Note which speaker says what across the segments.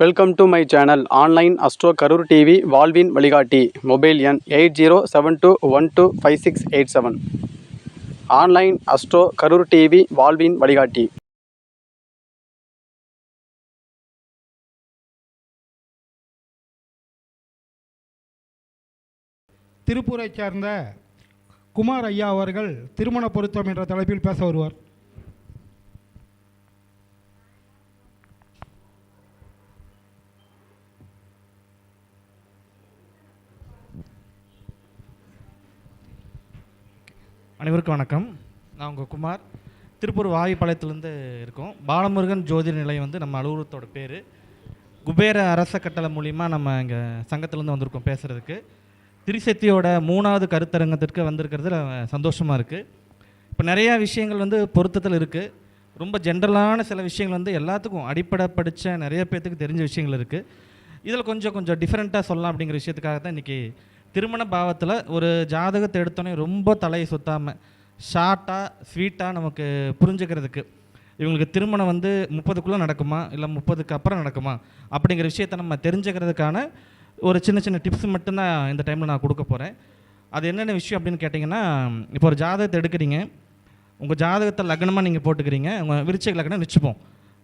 Speaker 1: Welcome to my channel online astro Karur TV வாழ்வின் வழிகாட்டி mobile எண் eight zero seven two one two five six eight seven online astro Karur TV வாழ்வின் வழிகாட்டி
Speaker 2: திருப்பூரைச் சேர்ந்த குமார் ஐயா அவர்கள் திருமண பொருத்தம் என்ற தலைப்பில் பேச வருவார்.
Speaker 3: அனைவருக்கும் வணக்கம். நான் உங்கள் குமார். திருப்பூர் வாயுப்பாளையத்துலேருந்து இருக்கோம். பாலமுருகன் ஜோதிட நிலையம் வந்து நம்ம அலுவலகத்தோட பேர். குபேர அரச கட்டளை மூலிமா நம்ம இங்கே சங்கத்துலேருந்து வந்திருக்கோம் பேசுகிறதுக்கு திரிசக்தியோட மூணாவது கருத்தரங்கத்திற்கு வந்திருக்கிறதுல சந்தோஷமாக இருக்குது இப்போ நிறையா விஷயங்கள் வந்து பொருத்தத்தில் இருக்குது ரொம்ப ஜென்ரலான சில விஷயங்கள் வந்து எல்லாத்துக்கும் அடிப்படை படித்த நிறைய பேர்த்துக்கு தெரிஞ்ச விஷயங்கள் இருக்குது இதில் கொஞ்சம் கொஞ்சம் டிஃப்ரெண்ட்டாக சொல்லலாம் அப்படிங்கிற விஷயத்துக்காக தான் இன்றைக்கி திருமண பாவத்தில் ஒரு ஜாதகத்தை எடுத்தோன்னே ரொம்ப தலையை சுத்தாமல் ஷார்ட்டாக ஸ்வீட்டாக நமக்கு புரிஞ்சுக்கிறதுக்கு இவங்களுக்கு திருமணம் வந்து முப்பதுக்குள்ளே நடக்குமா? இல்லை முப்பதுக்கு அப்புறம் நடக்குமா? அப்படிங்கிற விஷயத்த நம்ம தெரிஞ்சுக்கிறதுக்கான ஒரு சின்ன சின்ன டிப்ஸ் மட்டும்தான் இந்த டைமில் நான் கொடுக்க போகிறேன் அது என்னென்ன விஷயம் அப்படின்னு கேட்டிங்கன்னா இப்போ ஒரு ஜாதகத்தை எடுக்கிறீங்க. உங்கள் ஜாதகத்தை லக்னமாக நீங்கள் போட்டுக்கிறீங்க. உங்கள் விருச்சிக லக்னம் நிச்சுப்போம்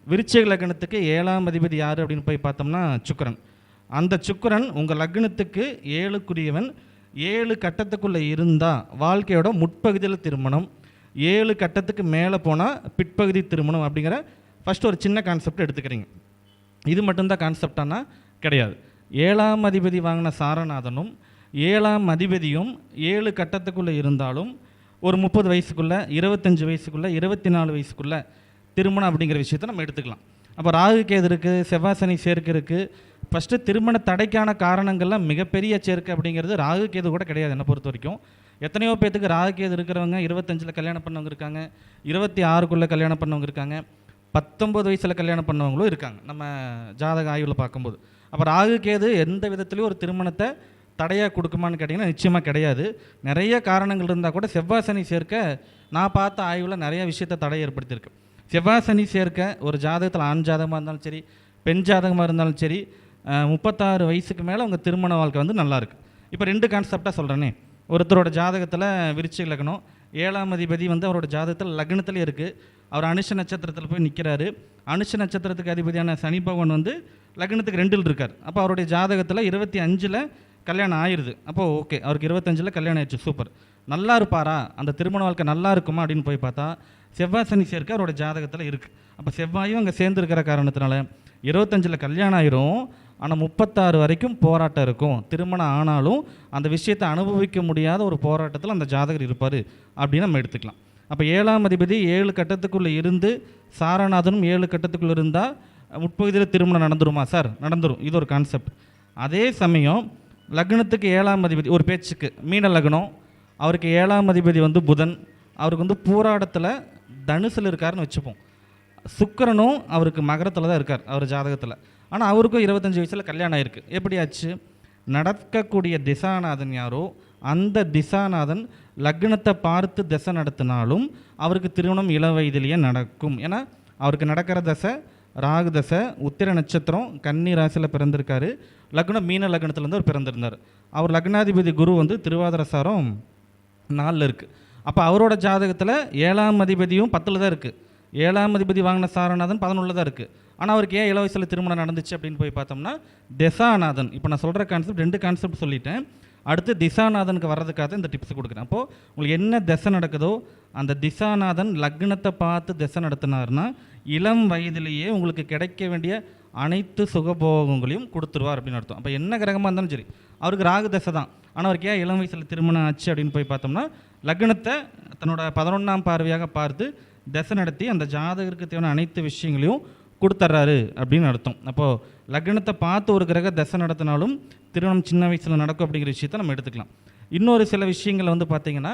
Speaker 3: விருச்சிக லக்னத்துக்கு ஏழாம் அதிபதி யார் அப்படின்னு போய் பார்த்தோம்னா சுக்கரன். அந்த சுக்கிரன் உங்கள் லக்னத்துக்கு ஏழுக்குரியவன் ஏழு கட்டத்துக்குள்ளே இருந்தால் வாழ்க்கையோட முற்பகுதியில் திருமணம் ஏழு கட்டத்துக்கு மேலே போனால் பிற்பகுதி திருமணம் அப்படிங்கிற ஃபஸ்ட் ஒரு சின்ன கான்செப்ட் எடுத்துக்கிறீங்க. இது மட்டும்தான் கான்செப்டானா கிடையாது. ஏழாம் அதிபதி வாங்கின சாரநாதனும் ஏழாம் அதிபதியும் ஏழு கட்டத்துக்குள்ளே இருந்தாலும் ஒரு முப்பது வயசுக்குள்ளே இருபத்தஞ்சு வயசுக்குள்ளே இருபத்தி நாலு வயசுக்குள்ளே திருமணம் அப்படிங்கிற விஷயத்தை நம்ம எடுத்துக்கலாம். அப்போ ராகு கேது இருக்குது செவ்வாய் சனி சேர்க்கை இருக்குது ஃபஸ்ட்டு திருமண தடைக்கான காரணங்கள்லாம் மிகப்பெரிய சேர்க்கை அப்படிங்கிறது ராகு கேது கூட கிடையாது என்னை பொறுத்த வரைக்கும். எத்தனையோ பேத்துக்கு ராகு கேது இருக்கிறவங்க இருபத்தஞ்சில் கல்யாணம் பண்ணவங்க இருக்காங்க இருபத்தி ஆறுக்குள்ளே கல்யாணம் பண்ணவங்க இருக்காங்க பத்தொம்பது வயசில் கல்யாணம் பண்ணவங்களும் இருக்காங்க நம்ம ஜாதக ஆய்வில் பார்க்கும்போது. அப்போ ராகு கேது எந்த விதத்துலேயும் ஒரு திருமணத்தை தடையாக கொடுக்குமான்னு கேட்டிங்கன்னா நிச்சயமாக கிடையாது. நிறைய காரணங்கள் இருந்தால் கூட செவ்வாய் சனி சேர்க்க நான் பார்த்த ஆய்வில் நிறைய விஷயத்தை தடை ஏற்படுத்தியிருக்கு. செவ்வாய் சனி சேர்க்க ஒரு ஜாதகத்தில் ஆண் ஜாதகமாக இருந்தாலும் சரி பெண் ஜாதகமாக இருந்தாலும் சரி முப்பத்தாறு வயசுக்கு மேலே உங்கள் திருமண வாழ்க்கை வந்து நல்லாயிருக்கு இப்போ ரெண்டு கான்செப்டாக சொல்கிறேனே ஒருத்தரோட ஜாதகத்தில் விருச்சிக லக்னம் ஏழாம் அதிபதி வந்து அவரோட ஜாதகத்தில் லக்னத்தில் இருக்குது அவர் அனுஷ நட்சத்திரத்தில் போய் நிற்கிறாரு அனுஷ நட்சத்திரத்துக்கு அதிபதியான சனி பகவான் வந்து லக்னத்துக்கு ரெண்டில் இருக்கார். அப்போ அவருடைய ஜாதகத்தில் இருபத்தி அஞ்சில் கல்யாணம் ஆயிடுது அப்போது ஓகே அவருக்கு இருபத்தஞ்சில் கல்யாணம் ஆயிடுச்சு சூப்பர். நல்லா இருப்பாரா? அந்த திருமண வாழ்க்கை நல்லா இருக்குமா அப்படின்னு போய் பார்த்தா செவ்வாய் சனி சேர்க்கை அவரோட ஜாதகத்தில் இருக்குது அப்போ செவ்வாயும் அங்கே சேர்ந்துருக்கிற காரணத்தினால இருபத்தஞ்சில் கல்யாணம் ஆயிரும். ஆனால் முப்பத்தாறு வரைக்கும் போராட்டம் இருக்கும். திருமணம் ஆனாலும் அந்த விஷயத்தை அனுபவிக்க முடியாத ஒரு போராட்டத்தில் அந்த ஜாதகர் இருப்பார் அப்படின்னு நம்ம எடுத்துக்கலாம். அப்போ ஏழாம் அதிபதி ஏழு கட்டத்துக்குள்ளே இருந்து சாரநாதனும் ஏழு கட்டத்துக்குள்ளே இருந்தால் முற்பகுதியில் திருமணம் நடந்துருமா சார்? நடந்துடும் இது ஒரு கான்செப்ட் அதே சமயம் லக்னத்துக்கு ஏழாம் அதிபதி ஒரு பேச்சுக்கு மீன லக்னம் அவருக்கு ஏழாம் அதிபதி வந்து புதன் அவருக்கு வந்து போராடத்தில் தனுசில் இருக்காருன்னு வச்சுப்போம். சுக்கிரனும் அவருக்கு மகரத்தில் தான் இருக்கார் அவர் ஜாதகத்தில். ஆனால் அவருக்கும் இருபத்தஞ்சி வயசில் கல்யாணம் ஆயிருக்கு. எப்படி ஆச்சு நடக்கக்கூடிய திசாநாதன் யாரோ அந்த திசாநாதன் லக்னத்தை பார்த்து திசை நடத்தினாலும் அவருக்கு திருமணம் இள வயதிலேயே நடக்கும். ஏன்னா அவருக்கு நடக்கிற தசை ராகு தசை உத்திர நட்சத்திரம் கன்னி ராசியில் பிறந்திருக்காரு. லக்னம் மீன லக்னத்துலேருந்து அவர் பிறந்திருந்தார். அவர் லக்னாதிபதி குரு வந்து திருவாதிர சாரம் நாலில் இருக்குது அப்போ அவரோட ஜாதகத்தில் ஏழாம் அதிபதியும் பத்தில் தான் இருக்குது ஏழாம் அதிபதி வாங்கின சாரநாதன் பதினொன்றில் தான் இருக்குது ஆனால் அவருக்கு ஏன் இள வயசில் திருமணம் நடந்துச்சு அப்படின்னு போய் பார்த்தோம்னா திசாநாதன். இப்போ நான் சொல்கிற கான்செப்ட் ரெண்டு கான்செப்ட் சொல்லிட்டேன். அடுத்து திசாநாதனுக்கு வர்றதுக்காக இந்த டிப்ஸ் கொடுக்குறேன். அப்போது உங்களுக்கு என்ன திசை நடக்குதோ அந்த திசாநாதன் லக்னத்தை பார்த்து திசை நடத்தினார்னா இளம் வயதிலேயே உங்களுக்கு கிடைக்க வேண்டிய அனைத்து சுகபோகங்களையும் கொடுத்துருவார் அப்படின்னு அர்த்தம். அப்போ என்ன கிரகமாக இருந்தாலும் சரி அவருக்கு ராகு தசை தான். ஆனால் அவருக்கு ஏன் இளம் வயசில் திருமணம் ஆச்சு அப்படின்னு போய் பார்த்தோம்னா லக்னத்தை தன்னோட பதினொன்றாம் பார்வையாக பார்த்து தசை நடத்தி அந்த ஜாதகருக்கு தேவையான அனைத்து விஷயங்களையும் கொடுத்துட்றாரு அப்படின்னு அர்த்தம். அப்போது லக்னத்தை பார்த்து ஒரு கிரக தசை நடத்தினாலும் திருமணம் சின்ன வயசில் நடக்கும் அப்படிங்கிற விஷயத்தை நம்ம எடுத்துக்கலாம். இன்னொரு சில விஷயங்கள் வந்து பார்த்திங்கன்னா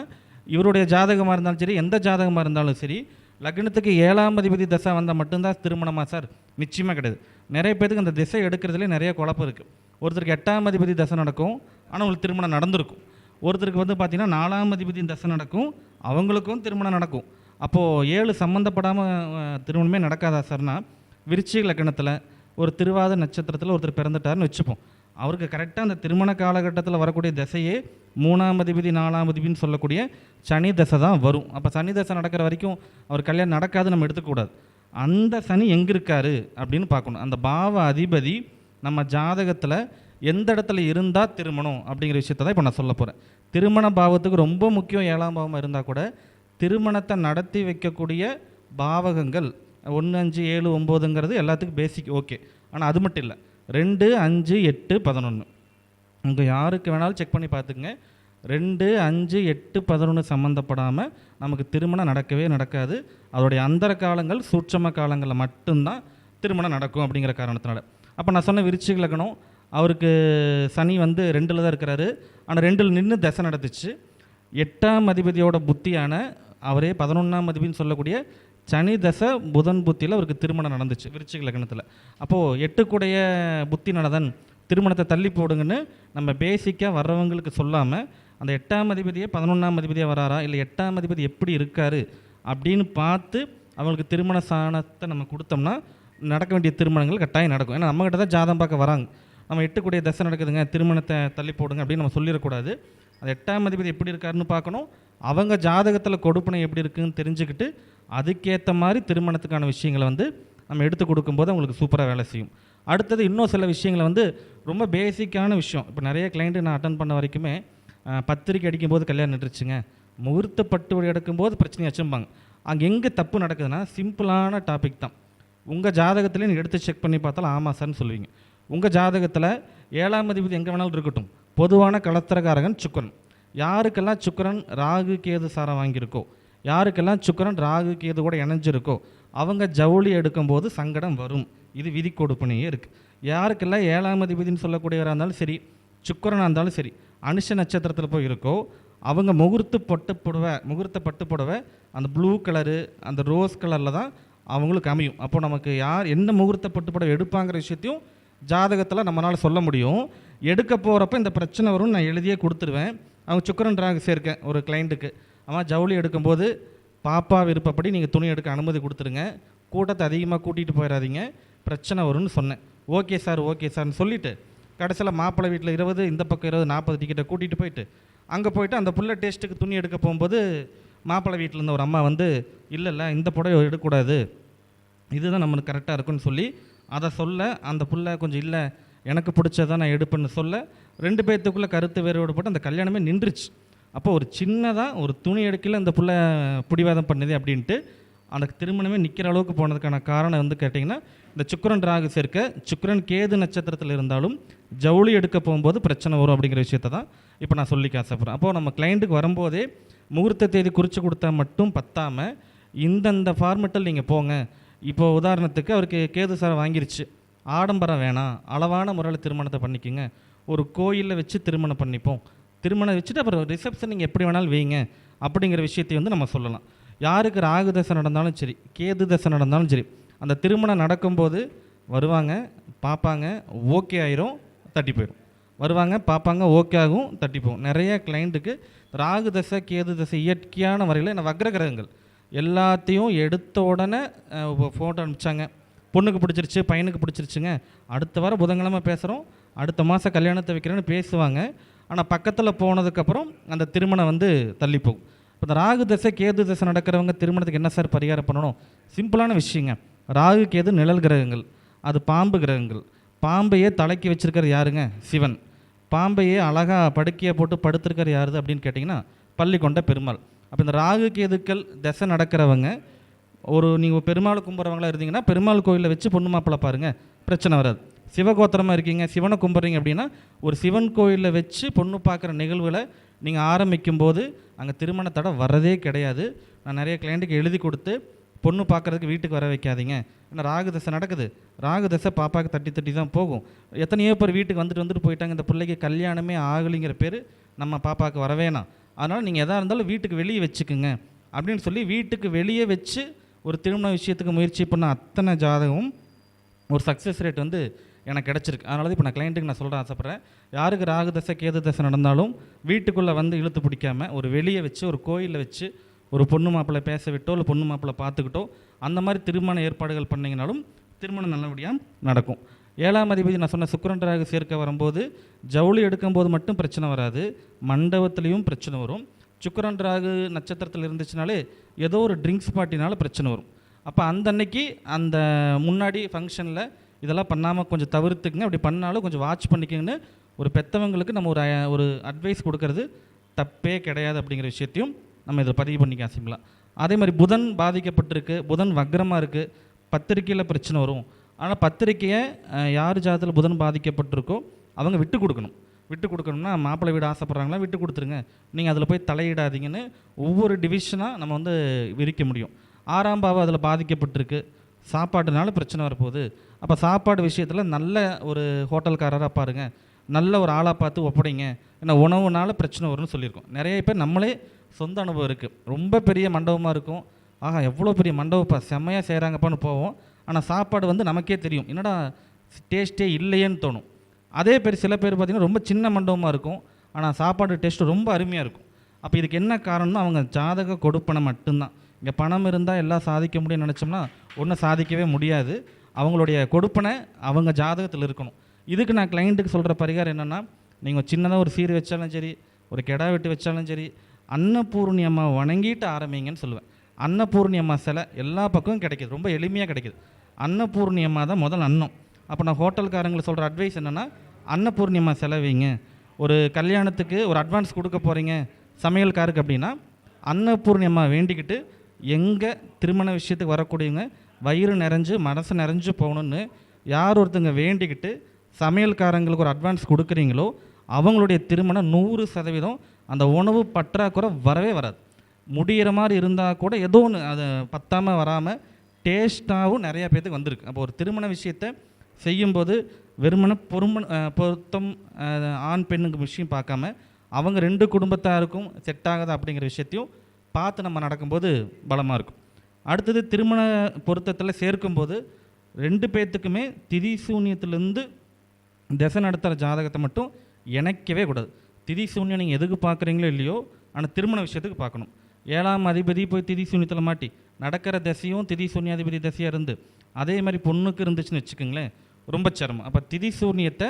Speaker 3: இவருடைய ஜாதகமாக இருந்தாலும் சரி எந்த ஜாதகமாக இருந்தாலும் சரி லக்னத்துக்கு ஏழாம் அதிபதி தசை வந்தால் மட்டும்தான் திருமணமாக சார்? நிச்சயமாக கிடையாது. நிறைய பேருக்கு அந்த திசை எடுக்கிறதுலே நிறைய குழப்பம் இருக்குது ஒருத்தருக்கு எட்டாம் அதிபதி தசை நடக்கும் ஆனால் உங்களுக்கு திருமணம் நடந்திருக்கும். ஒருத்தருக்கு வந்து பார்த்திங்கன்னா நாலாம் அதிபதி தசை நடக்கும் அவங்களுக்கும் திருமணம் நடக்கும். அப்போது ஏழு சம்மந்தப்படாமல் திருமணமே நடக்காதா சார்னா விருச்சிக லக்கணத்தில் ஒரு திருவாத நட்சத்திரத்தில் ஒருத்தர் பிறந்துட்டாருன்னு வச்சுப்போம். அவருக்கு கரெக்டாக அந்த திருமண காலகட்டத்தில் வரக்கூடிய திசையே மூணாம் அதிபதி நாலாம் அதிபதினு சொல்லக்கூடிய சனி தசை தான் வரும். அப்போ சனி தசை நடக்கிற வரைக்கும் அவர் கல்யாணம் நடக்காது நம்ம எடுத்துக்கூடாது அந்த சனி எங்கே இருக்காரு அப்படின்னு பார்க்கணும். அந்த பாவ அதிபதி நம்ம ஜாதகத்தில் எந்த இடத்துல இருந்தால் திருமணம் அப்படிங்கிற விஷயத்தை தான் இப்போ நான் சொல்ல போகிறேன் திருமண பாவத்துக்கு ரொம்ப முக்கியம் ஏழாம் பாவமாக இருந்தால் கூட திருமணத்தை நடத்தி வைக்கக்கூடிய பாவகங்கள் ஒன்று அஞ்சு ஏழு ஒம்போதுங்கிறது எல்லாத்துக்கும் பேசிக் ஓகே ஆனால் அது மட்டும் இல்லை. ரெண்டு அஞ்சு எட்டு பதினொன்று உங்கள் யாருக்கு வேணாலும் செக் பண்ணி பார்த்துக்குங்க. ரெண்டு அஞ்சு எட்டு பதினொன்று சம்மந்தப்படாமல் நமக்கு திருமணம் நடக்கவே நடக்காது. அதோடைய அந்தர காலங்கள் சூட்சம காலங்களில் மட்டும்தான் திருமணம் நடக்கும் அப்படிங்கிற காரணத்தினால. அப்போ நான் சொன்ன விருச்சிக லக்னம் அவருக்கு சனி வந்து ரெண்டில் தான் இருக்கிறாரு. ஆனால் ரெண்டில் நின்று தசை நடந்துச்சு. எட்டாம் அதிபதியோட புத்தியான அவரே பதினொன்றாம் அதிபதினு சொல்லக்கூடிய சனி தசை புதன் புத்தியில் அவருக்கு திருமணம் நடந்துச்சு விருச்சிக லக்னத்தில். அப்போது எட்டுக்குடைய புத்தி நடதன் திருமணத்தை தள்ளி போடுங்கன்னு நம்ம பேசிக்காக வர்றவங்களுக்கு சொல்லாமல் அந்த எட்டாம் அதிபதியே பதினொன்றாம் அதிபதியாக வராரா இல்லை எட்டாம் அதிபதி எப்படி இருக்காரு அப்படின்னு பார்த்து அவங்களுக்கு திருமண சாணத்தை நம்ம கொடுத்தோம்னா நடக்க வேண்டிய திருமணங்கள் கட்டாயம் நடக்கும். ஏன்னா நம்மகிட்ட தான் ஜாதம் பார்க்க வராங்க. நம்ம எட்டுக்குடைய தசை நடக்குதுங்க திருமணத்தை தள்ளி போடுங்க அப்படின்னு நம்ம சொல்லிடக்கூடாது. அது எட்டாம் அதிபதி எப்படி இருக்காருன்னு பார்க்கணும். அவங்க ஜாதகத்தில் கொடுப்பனை எப்படி இருக்குன்னு தெரிஞ்சுக்கிட்டு அதுக்கேற்ற மாதிரி திருமணத்துக்கான விஷயங்களை வந்து நம்ம எடுத்து கொடுக்கும்போது அவங்களுக்கு சூப்பராக வேலை செய்யும். அடுத்தது இன்னும் சில விஷயங்களை வந்து ரொம்ப பேசிக்கான விஷயம். இப்போ நிறைய கிளைண்ட்டு நான் அட்டன் பண்ண வரைக்குமே பத்திரிக்கை அடிக்கும்போது கல்யாணம் நின்றுச்சுங்க. முகூர்த்த பட்டு எடுக்கும்போது பிரச்சனை வச்சுருப்பாங்க அங்கே எங்கே தப்பு நடக்குதுன்னா சிம்பிளான டாபிக் தான். உங்கள் ஜாதகத்திலே நீங்கள் எடுத்து செக் பண்ணி பார்த்தாலும் ஆமாம் சார்னு சொல்லுவீங்க. உங்கள் ஜாதகத்தில் ஏழாம் அதிபதி எங்கே வேணாலும் இருக்கட்டும். பொதுவான கலத்திரக்காரகன் சுக்கரன். யாருக்கெல்லாம் சுக்கரன் ராகு கேது சாரம் வாங்கியிருக்கோ யாருக்கெல்லாம் சுக்கரன் ராகு கேது கூட இணைஞ்சிருக்கோ அவங்க ஜவுளி எடுக்கும்போது சங்கடம் வரும். இது விதி கொடுப்பனையே இருக்குது யாருக்கெல்லாம் ஏழாம் அதிபதினு சொல்லக்கூடியவராக இருந்தாலும் சரி சுக்கரனாக இருந்தாலும் சரி அனுஷ நட்சத்திரத்தில் போய் இருக்கோ அவங்க முகூர்த்த பட்டு புடவை முகூர்த்த பட்டு புடவை அந்த ப்ளூ கலரு அந்த ரோஸ் கலரில் தான் அவங்களுக்கு அமையும். அப்போ நமக்கு யார் என்ன முகூர்த்த பட்டு புடவை எடுப்பாங்கிற விஷயத்தையும் ஜாதகத்தில் நம்மளால் சொல்ல முடியும். எடுக்க போகிறப்ப இந்த பிரச்சனை வரும்னு நான் எழுதியே கொடுத்துருவேன். அவங்க சுக்கரன் ராகு சேர்க்கேன் ஒரு கிளைண்ட்டுக்கு அவன் ஜவுளி எடுக்கும்போது பாப்பா விருப்பப்படி நீங்கள் துணி எடுக்க அனுமதி கொடுத்துருங்க கூட்டத்தை அதிகமாக கூட்டிகிட்டு போயிடாதீங்க பிரச்சனை வரும்னு சொன்னேன். ஓகே சார் ஓகே சார்னு சொல்லிவிட்டு கடைசியில் மாப்பிள்ளை வீட்டில் இருபது இந்த பக்கம் இருபது நாற்பது டிக்கெட்டை கூட்டிகிட்டு போயிட்டு அங்கே போயிட்டு அந்த புள்ள டேஸ்ட்டுக்கு துணி எடுக்க போகும்போது மாப்பிள்ளை வீட்டில் ஒரு அம்மா வந்து இல்லை இல்லை இந்த புடவை எடுக்கக்கூடாது. இதுதான் நம்மளுக்கு கரெக்டாக இருக்குன்னு சொல்லி அதை சொல்ல அந்த புள்ள கொஞ்சம் இல்லை எனக்கு பிடிச்சதான் நான் எடுப்பேன்னு சொல்ல ரெண்டு பேர்த்துக்குள்ளே கருத்து வேறுபாடுபட்டு அந்த கல்யாணமே நின்றுச்சு. அப்போ ஒரு சின்னதாக ஒரு துணி எடுக்கல அந்த புள்ள பிடிவாதம் பண்ணுது அப்படின்ட்டு அந்த திருமணமே நிற்கிற அளவுக்கு போனதுக்கான காரணம் வந்து கேட்டிங்கன்னா இந்த சுக்கரன் ராகு சேர்க்க சுக்கரன் கேது நட்சத்திரத்தில் இருந்தாலும் ஜவுளி எடுக்க போகும்போது பிரச்சனை வரும் அப்படிங்கிற விஷயத்தை தான் இப்போ நான் சொல்லிக்க ஆசைப்பட்றேன் அப்போது நம்ம கிளைண்ட்டுக்கு வரும்போதே முகூர்த்த தேதி குறித்து கொடுத்தா மட்டும் பத்தாமல் இந்தந்த ஃபார்மெட்டில் நீங்கள் போங்க. இப்போ உதாரணத்துக்கு அவருக்கு கேது சார் வாங்கிருச்சு. ஆடம்பரம் வேணாம். அளவான முறையில் திருமணத்தை பண்ணிக்கோங்க. ஒரு கோயிலில் வச்சு திருமணம் பண்ணிப்போம். திருமணம் வச்சுட்டு அப்புறம் ரிசப்ஷன் நீங்கள் எப்படி வேணாலும் வைங்க. அப்படிங்கிற விஷயத்தை வந்து நம்ம சொல்லலாம். யாருக்கு ராகு தசை நடந்தாலும் சரி கேது தசை நடந்தாலும் சரி அந்த திருமணம் நடக்கும்போது வருவாங்க பார்ப்பாங்க ஓகே ஆயிரும் தட்டி போயிடும் வருவாங்க பார்ப்பாங்க ஓகே ஆகும் தட்டி போகும். நிறைய கிளைண்ட்டுக்கு ராகு தசை கேது தசை இயற்கையான வரையில் என்ன வக்ர கிரகங்கள் எல்லாத்தையும் எடுத்த உடனே ஃபோட்டோ அனுப்பிச்சாங்க. பொண்ணுக்கு பிடிச்சிருச்சு பையனுக்கு பிடிச்சிருச்சுங்க. அடுத்த வாரம் புதன்கிழமை பேசுகிறோம் அடுத்த மாதம் கல்யாணத்தை வைக்கிறேன்னு பேசுவாங்க. ஆனால் பக்கத்தில் போனதுக்கப்புறம் அந்த திருமணம் வந்து தள்ளிப்போம் இப்போ இந்த ராகு தசை கேது தசை நடக்கிறவங்க திருமணத்துக்கு என்ன சார் பரிகாரம் பண்ணணும்? சிம்பிளான விஷயங்க. ராகு கேது நிழல் கிரகங்கள். அது பாம்பு கிரகங்கள். பாம்பையே தலைக்கு வச்சுருக்கிறது யாருங்க? சிவன். பாம்பையே அழகாக படுக்கையை போட்டு படுத்திருக்கிற யாருது அப்படின்னு கேட்டிங்கன்னா பள்ளி கொண்ட பெருமாள். அப்போ இந்த ராகு கேதுக்கள் தசை நடக்கிறவங்க ஒரு நீங்கள் பெருமாள் கும்புறவங்களாக இருந்தீங்கன்னா பெருமாள் கோயிலில் வச்சு பொண்ணு மாப்பிள்ளை பாருங்கள் பிரச்சனை வராது. சிவகோத்திரமாக இருக்கீங்க சிவனை கும்பிட்றீங்க அப்படின்னா ஒரு சிவன் கோயிலில் வச்சு பொண்ணு பார்க்குற நிகழ்வுகளை நீங்கள் ஆரம்பிக்கும் போது அங்கே திருமண தடை வர்றதே கிடையாது. நான் நிறைய கிளைண்ட்டுக்கு எழுதி கொடுத்து பொண்ணு பார்க்குறதுக்கு வீட்டுக்கு வர வைக்காதீங்க. ஏன்னா ராகு தசை நடக்குது. ராகு தசை பாப்பாவுக்கு தட்டி தட்டி தான் போகும். எத்தனையோ பேர் வீட்டுக்கு வந்துட்டு வந்துட்டு போயிட்டாங்க. இந்த பிள்ளைக்கு கல்யாணமே ஆகலைங்கிற பேர் நம்ம பாப்பாவுக்கு வரவேணாம் அதனால் நீங்கள் எதாக இருந்தாலும் வீட்டுக்கு வெளியே வச்சுக்குங்க. அப்படின்னு சொல்லி வீட்டுக்கு வெளியே வச்சு ஒரு திருமண விஷயத்துக்கு முயற்சி பண்ண அத்தனை ஜாதகமும் ஒரு சக்ஸஸ் ரேட் வந்து எனக்கு கிடச்சிருக்கு. அதனால தான் இப்போ நான் கிளைண்ட்டுக்கு நான் சொல்கிறேன் ஆசைப்பட்றேன். யாருக்கு ராகு தசை கேது தசை நடந்தாலும் வீட்டுக்குள்ளே வந்து இழுத்து பிடிக்காம ஒரு வெளியே வச்சு ஒரு கோயிலில் வச்சு ஒரு பொண்ணு மாப்பிள்ளை பேச விட்டோ இல்லை பொண்ணு மாப்பிள்ளை பார்த்துக்கிட்டோ அந்த மாதிரி திருமண ஏற்பாடுகள் பண்ணிங்கனாலும் திருமணம் நல்லபடியாக நடக்கும். ஏழாம் அதிபதி நான் சொன்ன சுக்கரன் ராகு சேர்க்க வரும்போது ஜவுளி எடுக்கும்போது மட்டும் பிரச்சனை வராது. மண்டபத்துலேயும் பிரச்சனை வரும். சுக்கரன் ராகு நட்சத்திரத்தில் இருந்துச்சுனாலே ஏதோ ஒரு ட்ரிங்க்ஸ் பார்ட்டினால பிரச்சனை வரும். அப்போ அந்த அன்னைக்கு அந்த முன்னாடி ஃபங்க்ஷனில் இதெல்லாம் பண்ணாமல் கொஞ்சம் தவிர்த்துக்குங்க. அப்படி பண்ணாலும் கொஞ்சம் வாட்ச் பண்ணிக்கங்கன்னு ஒரு பெற்றவங்களுக்கு நம்ம ஒரு ஒரு அட்வைஸ் கொடுக்கறது தப்பே கிடையாது அப்படிங்கிற விஷயத்தையும் நம்ம இதில் பதிவு பண்ணிக்க ஆசைக்கலாம் அதே மாதிரி புதன் பாதிக்கப்பட்டிருக்கு. புதன் வக்ரமாக இருக்குது பத்திரிக்கையில் பிரச்சனை வரும். ஆனால் பத்திரிக்கையை யார் ஜாதத்தில் புதன் பாதிக்கப்பட்டிருக்கோ அவங்க விட்டு கொடுக்கணும். விட்டு கொடுக்கணும்னா மாப்பிள்ளை வீடு ஆசைப்பட்றாங்களா விட்டு கொடுத்துருங்க. நீங்கள் அதில் போய் தலையிடாதீங்கன்னு ஒவ்வொரு டிவிஷனாக நம்ம வந்து விரிக்க முடியும். ஆறாம் பாவம் அதில் பாதிக்கப்பட்டிருக்கு. சாப்பாட்டுனால பிரச்சனை வரப்போகுது. அப்போ சாப்பாடு விஷயத்தில் நல்ல ஒரு ஹோட்டல்காரராக பாருங்கள் நல்ல ஒரு ஆளாக பார்த்து ஒப்படைங்க. ஏன்னா உணவுனால பிரச்சனை வரும்னு சொல்லியிருக்கோம். நிறைய பேர் நம்மளே சொந்த அனுபவம் இருக்குது ரொம்ப பெரிய மண்டபமாக இருக்கும். ஆஹா எவ்வளோ பெரிய மண்டபப்பா செம்மையாக செய்கிறாங்கப்பான்னு போவோம். ஆனால் சாப்பாடு வந்து நமக்கே தெரியும். என்னடா டேஸ்ட்டே இல்லையேன்னு தோணும். அதே பேர் சில பேர் பார்த்திங்கன்னா ரொம்ப சின்ன மண்டபமாக இருக்கும். ஆனால் சாப்பாடு டேஸ்ட்டு ரொம்ப அருமையாக இருக்கும். அப்போ இதுக்கு என்ன காரணம்னா அவங்க ஜாதக கொடுப்பனை மட்டும்தான். இங்கே பணம் இருந்தால் எல்லாம் சாதிக்க முடியும்னு நினச்சோம்னா ஒன்றும் சாதிக்கவே முடியாது. அவங்களுடைய கொடுப்பனை அவங்க ஜாதகத்தில் இருக்கணும். இதுக்கு நான் கிளைண்ட்டுக்கு சொல்கிற பரிகாரம் என்னென்னா நீங்கள் சின்னதாக ஒரு சீர் வச்சாலும் சரி ஒரு கெடா வெட்டி வச்சாலும் சரி அன்னபூர்ணி அம்மா வணங்கிட்டு ஆரம்பிங்கன்னு சொல்லுவேன். அன்னபூர்ணி அம்மா சிலை எல்லா பக்கமும் கிடைக்கிது ரொம்ப எளிமையாக கிடைக்கிது. அன்னபூர்ணி அம்மா தான் முதல் அன்னம். அப்போ நான் ஹோட்டல்காரங்களுக்கு சொல்கிற அட்வைஸ் என்னென்னா அன்னபூர்ணி அம்மா செலவிங்க வைங்க. ஒரு கல்யாணத்துக்கு ஒரு அட்வான்ஸ் கொடுக்க போகிறீங்க சமையல்காருக்கு அப்படின்னா அன்னபூர்ணி அம்மா வேண்டிக்கிட்டு எங்கே திருமண விஷயத்துக்கு வரக்கூடியவங்க வயிறு நிறைஞ்சு மனசு நிறைஞ்சு போகணுன்னு யார் ஒருத்தங்க வேண்டிக்கிட்டு சமையல்காரங்களுக்கு ஒரு அட்வான்ஸ் கொடுக்குறீங்களோ அவங்களுடைய திருமணம் நூறு சதவீதம் அந்த உணவு பற்றாக்குறை வரவே வராது. முடிகிற மாதிரி இருந்தால் கூட ஏதோ ஒன்று அது பத்தாமல் வராமல் டேஸ்ட்டாகவும் நிறையா பேர்த்துக்கு வந்திருக்கு. அப்போ ஒரு திருமண விஷயத்தை செய்யும்போது வெறுமன பொறும பொருத்தம் ஆண் பெண்ணுக்கு விஷயம் பார்க்காம அவங்க ரெண்டு குடும்பத்தாருக்கும் செட் ஆகுதா அப்படிங்கிற விஷயத்தையும் பார்த்து நம்ம நடக்கும்போது பலமாக இருக்கும். அடுத்தது திருமண பொருத்தத்தில் சேர்க்கும்போது ரெண்டு பேர்த்துக்குமே திதி சூன்யத்திலேருந்து திசை நடத்துகிற ஜாதகத்தை மட்டும் இணைக்கவே கூடாது. திதி சூன்யம் நீங்கள் எதுக்கு பார்க்குறீங்களோ இல்லையோ ஆனால் திருமண விஷயத்துக்கு பார்க்கணும். ஏழாம் அதிபதி போய் திதி சூன்யத்தில் மாட்டி நடக்கிற திசையும் திதி சூன்யாதிபதி திசையாக இருந்து அதே மாதிரி பொண்ணுக்கு இருந்துச்சுன்னு வச்சுக்கோங்களேன் ரொம்ப சிரமம். அப்போ திதி சூன்யத்தை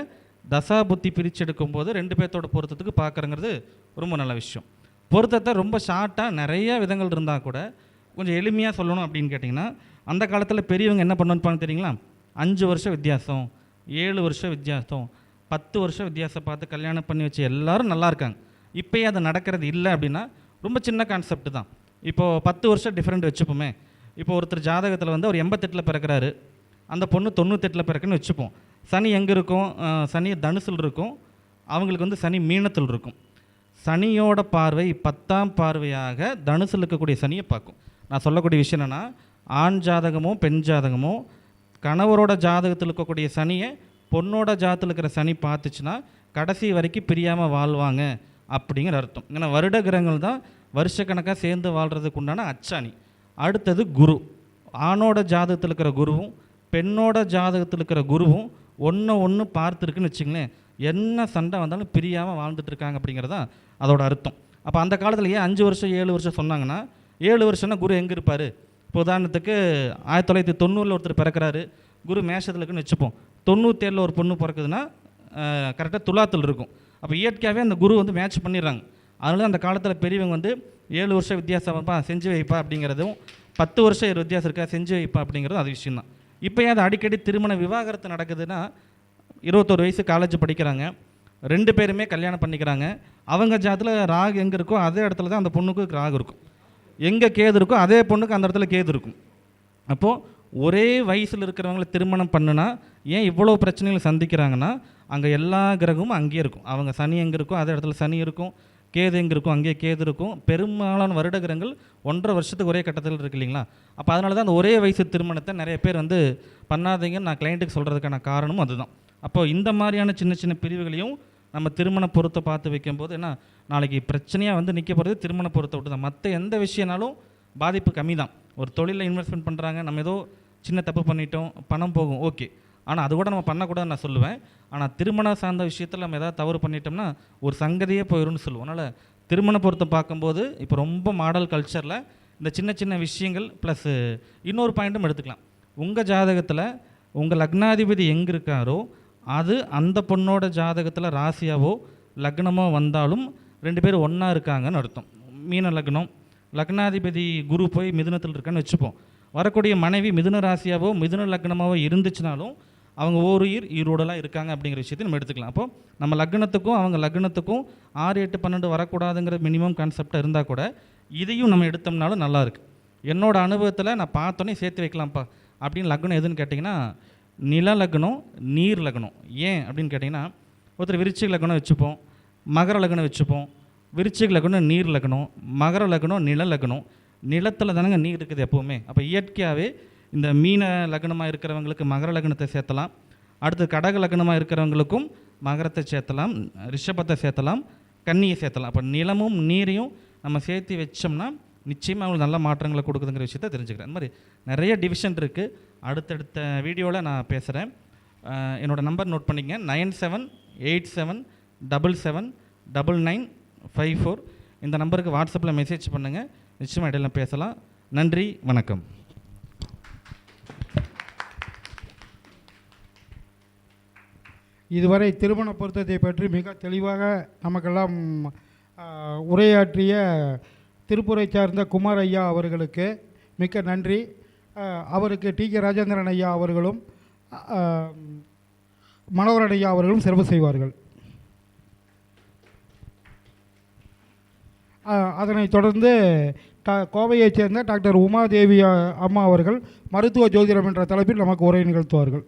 Speaker 3: தசா புத்தி பிரித்து எடுக்கும்போது ரெண்டு பேர்த்தோட பொருத்தத்துக்கு பார்க்குறங்கிறது ரொம்ப நல்ல விஷயம். பொருத்தத்தை ரொம்ப ஷார்ட்டாக நிறைய விதங்கள் இருந்தால் கூட கொஞ்சம் எளிமையாக சொல்லணும் அப்படின்னு கேட்டிங்கன்னா அந்த காலத்தில் பெரியவங்க என்ன பண்ணுவான்னு தெரியுங்களா? அஞ்சு வருஷம் வித்தியாசம் ஏழு வருஷம் வித்தியாசம் பத்து வருஷம் வித்தியாசம் பார்த்து கல்யாணம் பண்ணி வச்சு எல்லோரும் நல்லா இருக்காங்க. இப்போயே அது நடக்கிறது இல்லை அப்படின்னா ரொம்ப சின்ன கான்செப்ட் தான். இப்போது பத்து வருஷம் டிஃப்ரெண்ட் வச்சுப்போமே. இப்போ ஒருத்தர் ஜாதகத்தில் வந்து அவர் எண்பத்தெட்டில் பிறக்கிறாரு. அந்த பொண்ணு தொண்ணூத்தெட்டில் பிறக்குன்னு வச்சுப்போம். சனி எங்கே இருக்கும்? சனி தனுசில் இருக்கும். அவங்களுக்கு வந்து சனி மீனத்தில் இருக்கும். சனியோட பார்வை பத்தாம் பார்வையாக தனுசில் இருக்கக்கூடிய சனியை பார்க்கும். நான் சொல்லக்கூடிய விஷயம் என்னென்னா ஆண் ஜாதகமோ பெண் ஜாதகமோ கணவரோட ஜாதகத்தில் இருக்கக்கூடிய சனியை பொண்ணோட ஜாதத்தில் இருக்கிற சனி பார்த்துச்சுன்னா கடைசி வரைக்கும் பிரியாமல் வாழ்வாங்க அப்படிங்கிற அர்த்தம். ஏன்னா வருட கிரகங்கள் தான் வருஷக்கணக்காக சேர்ந்து வாழ்கிறதுக்கு உண்டான அச்சாணி. அடுத்தது குரு. ஆணோட ஜாதகத்தில் இருக்கிற குருவும் பெண்ணோட ஜாதகத்தில் இருக்கிற குருவும் ஒன்று ஒன்று பார்த்துருக்குன்னு வச்சுங்களேன் என்ன சண்டை வந்தாலும் பிரியாமல் வாழ்ந்துட்டு இருக்காங்க அப்படிங்கிறதான் அதோட அர்த்தம். அப்போ அந்த காலத்தில் ஏன் அஞ்சு வருஷம் ஏழு வருஷம் சொன்னாங்கன்னா ஏழு வருஷம்னா குரு எங்கே இருப்பார்? இப்போ உதாரணத்துக்கு ஆயிரத்தி தொள்ளாயிரத்தி தொண்ணூறில் ஒருத்தர் பிறக்கிறாரு. குரு மேஷத்தில் இருக்குன்னு வச்சுப்போம். தொண்ணூற்றேழில் ஒரு பொண்ணு பிறக்குதுன்னா கரெக்டாக துலாத்தில் இருக்கும். அப்போ இயற்கையாகவே அந்த குரு வந்து மேட்ச் பண்ணிடுறாங்க. அதனால அந்த காலத்தில் பெரியவங்க வந்து ஏழு வருஷம் வித்தியாசம்ப்பா செஞ்சு வைப்பா அப்படிங்கிறதும் பத்து வருஷம் ஏழு வித்தியாசம் இருக்கா செஞ்சு வைப்பா அப்படிங்கிறதும் அது விஷயம் தான் இப்போ ஏன் அது அடிக்கடி திருமண விவாகரத்து நடக்குதுன்னா இருபத்தோரு வயசு காலேஜ் படிக்கிறாங்க. ரெண்டு பேருமே கல்யாணம் பண்ணிக்கிறாங்க. அவங்க ஜாத்தில் ராகு எங்கே இருக்கோ அதே இடத்துல தான் அந்த பொண்ணுக்கு ராகு இருக்கும். எங்கே கேது இருக்கோ அதே பொண்ணுக்கு அந்த இடத்துல கேது இருக்கும். அப்போது ஒரே வயசில் இருக்கிறவங்கள திருமணம் பண்ணுனா ஏன் இவ்வளோ பிரச்சனைகளை சந்திக்கிறாங்கன்னா அங்கே எல்லா கிரகமும் அங்கேயே இருக்கும். அவங்க சனி எங்கே இருக்கோ அதே இடத்துல சனி இருக்கும் கேது எங்கே இருக்கும் அங்கேயே கேது இருக்கும். பெரும்பாலான வருட கிரகங்கள் ஒன்றரை வருஷத்துக்கு ஒரே கட்டத்தில் இருக்கு இல்லைங்களா? அப்போ அதனால தான் அந்த ஒரே வயசு திருமணத்தை நிறைய பேர் வந்து பண்ணாதீங்கன்னு நான் கிளைண்ட்டுக்கு சொல்கிறதுக்கான காரணமும் அதுதான். அப்போ இந்த மாதிரியான சின்ன சின்ன பிரிவுகளையும் நம்ம திருமண பொருத்தை பார்த்து வைக்கும்போது என்ன நாளைக்கு பிரச்சனையாக வந்து நிற்க போகிறது திருமண பொருத்தை விட்டு தான் மற்ற எந்த விஷயனாலும் பாதிப்பு கம்மி தான் ஒரு தொழிலில் இன்வெஸ்ட்மெண்ட் பண்ணுறாங்க நம்ம ஏதோ சின்ன தப்பு பண்ணிட்டோம் பணம் போகும் ஓகே. ஆனால் அது கூட நம்ம பண்ணக்கூடாதுன்னு நான் சொல்லுவேன். ஆனால் திருமணம் சார்ந்த விஷயத்தில் நம்ம எதாவது தவறு பண்ணிட்டோம்னா ஒரு சங்கதியே போயிடும்னு சொல்லுவோம். அதனால் திருமண பொருத்தம் பார்க்கும்போது இப்போ ரொம்ப மாடல் கல்ச்சரில் இந்த சின்ன சின்ன விஷயங்கள் ப்ளஸ் இன்னொரு பாயிண்ட்டும் எடுத்துக்கலாம். உங்கள் ஜாதகத்தில் உங்கள் லக்னாதிபதி எங்கே இருக்காரோ அது அந்த பொண்ணோட ஜாதகத்தில் ராசியாவோ லக்னமோ வந்தாலும் ரெண்டு பேரும் ஒன்றா இருக்காங்கன்னு அர்த்தம். மீன லக்னம். லக்னாதிபதி குரு போய் மிதுனத்தில் இருக்கான்னு வச்சுப்போம். வரக்கூடிய மனைவி மிதுன ராசியாவோ மிதுன லக்னமாவோ இருந்துச்சுனாலும் அவங்க ஓர் உயிர் ஈரோடலாம் இருக்காங்க அப்படிங்கிற விஷயத்தை நம்ம எடுத்துக்கலாம். அப்போ நம்ம லக்னத்துக்கும் அவங்க லக்னத்துக்கும் ஆறு எட்டு பன்னெண்டு வரக்கூடாதுங்கிற மினிமம் கான்செப்டாக இருந்தால் கூட இதையும் நம்ம எடுத்தோம்னாலும் நல்லாயிருக்கு என்னோடய அனுபவத்தில் நான் பார்த்தோன்னே சேர்த்து வைக்கலாம்ப்பா அப்படின்னு லக்னம் எதுன்னு கேட்டிங்கன்னா நில லக்னம் நீர் லக்னம். ஏன் அப்படின்னு கேட்டிங்கன்னா ஒருத்தர் விருச்சிக லக்னம் வச்சுப்போம் மகர லக்னம் வச்சுப்போம். விருச்சிக லக்னம் நீர் லக்னம் மகர லக்னம் நில லக்னம். நிலத்தில் தானங்க நீர் இருக்குது எப்போவுமே. அப்போ இயற்கையாகவே இந்த மீன லக்னமாக இருக்கிறவங்களுக்கு மகர லக்னத்தை சேர்த்தலாம். அடுத்து கடக லக்னமாக இருக்கிறவங்களுக்கும் மகரத்தை சேர்த்தலாம் ரிஷபத்தை சேர்த்தலாம் கன்னியை சேர்த்தலாம். அப்போ நிலமும் நீரையும் நம்ம சேர்த்து வச்சோம்னா நிச்சயமாக அவங்களுக்கு நல்ல மாற்றங்களை கொடுக்குதுங்கிற விஷயத்த தெரிஞ்சுக்கிறேன். அந்த மாதிரி நிறைய டிவிஷன் இருக்குது அடுத்தடுத்த வீடியோவில் நான் பேசுகிறேன் என்னோடய நம்பர் நோட் பண்ணிக்கங்க. Nine seven eight seven double seven double nine five four. இந்த நம்பருக்கு வாட்ஸ்அப்பில் மெசேஜ் பண்ணுங்கள் நிச்சயமாக இடையில பேசலாம். நன்றி வணக்கம்.
Speaker 2: இதுவரை திருமண பொருத்தத்தை பற்றி மிக தெளிவாக நமக்கெல்லாம் உரையாற்றிய திருப்பூரை சார்ந்த குமார் ஐயா அவர்களுக்கு மிக்க நன்றி. அவருக்கு டி கே ராஜேந்திரன் ஐயா அவர்களும் மனோகரன் ஐயா அவர்களும் சிறப்பு செய்வார்கள். அதனைத் தொடர்ந்து ட கோவையைச் சேர்ந்த டாக்டர் உமாதேவி அம்மா அவர்கள் மருத்துவ ஜோதிடம் என்ற தலைப்பில் நமக்கு உரை நிகழ்த்துவார்கள்.